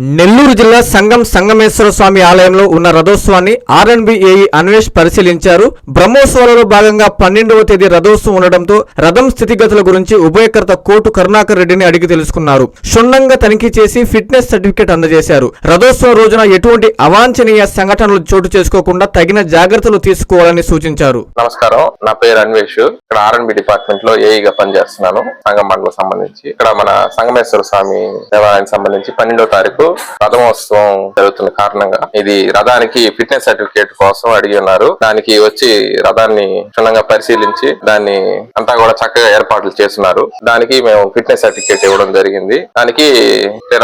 నెల్లూరు జిల్లా సంగం సంగమేశ్వర స్వామి ఆలయంలో ఉన్న రథోత్సవాన్ని ఆర్ఎన్బిఏఈ అన్వేష్ పరిశీలించారు. బ్రహ్మోత్సవాలలో భాగంగా పన్నెండవ తేదీ రథోత్సవం ఉండడంతో రథం స్థితిగతుల గురించి ఉభయకర్త కోటు కరుణాకర్ రెడ్డిని అడిగి తెలుసుకున్నారు. క్షుణ్ణంగా తనిఖీ చేసి ఫిట్నెస్ సర్టిఫికేట్ అందజేశారు. రథోత్సవం రోజున ఎటువంటి అవాంఛనీయ సంఘటనలు చోటు చేసుకోకుండా తగిన జాగ్రత్తలు తీసుకోవాలని సూచించారు. నమస్కారం. నా పేరు అన్వేష్. ఇక్కడ ఆర్ఎన్బి డిపార్ట్మెంట్లో ఏఈగా పనిచేస్తున్నాను. సంగం మండలం సంబంధించి. ఇక్కడ మన సంగమేశ్వర స్వామి దేవాలయానికి సంబంధించి పన్నెండవ తారీఖు రథమోత్సవం జరుగుతున్న కారణంగా ఇది రథానికి ఫిట్నెస్ సర్టిఫికేట్ కోసం అడిగి ఉన్నారు. దానికి వచ్చి రథాన్ని క్షుణ్ణంగా పరిశీలించి దాన్ని అంతా కూడా చక్కగా ఏర్పాట్లు చేస్తున్నారు. దానికి మేము ఫిట్నెస్ సర్టిఫికేట్ ఇవ్వడం జరిగింది. దానికి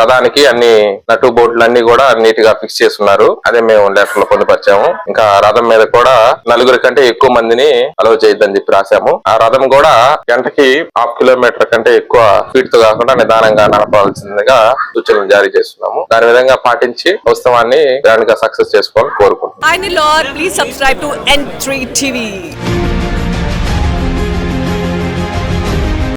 రథానికి అన్ని నటు బోర్డులు అన్ని కూడా నీట్గా ఫిక్స్ చేస్తున్నారు. అదే మేము లెటర్లో పొందుపరిచాము. ఇంకా రథం మీద కూడా నలుగురి కంటే ఎక్కువ మందిని అలౌ చేయొద్దని చెప్పి రాశాము. ఆ రథం కూడా గంటకి హాఫ్ కిలోమీటర్ కంటే ఎక్కువ స్పీడ్తో కాకుండా నిదానంగా నడపాల్సిందిగా సూచనలు జారీ చేస్తున్నాము. దాని విధంగా పాటించి ఉత్సవాన్ని గ్రాండ్గా సక్సెస్ చేసుకోవాలని కోరుకుంటున్నాం.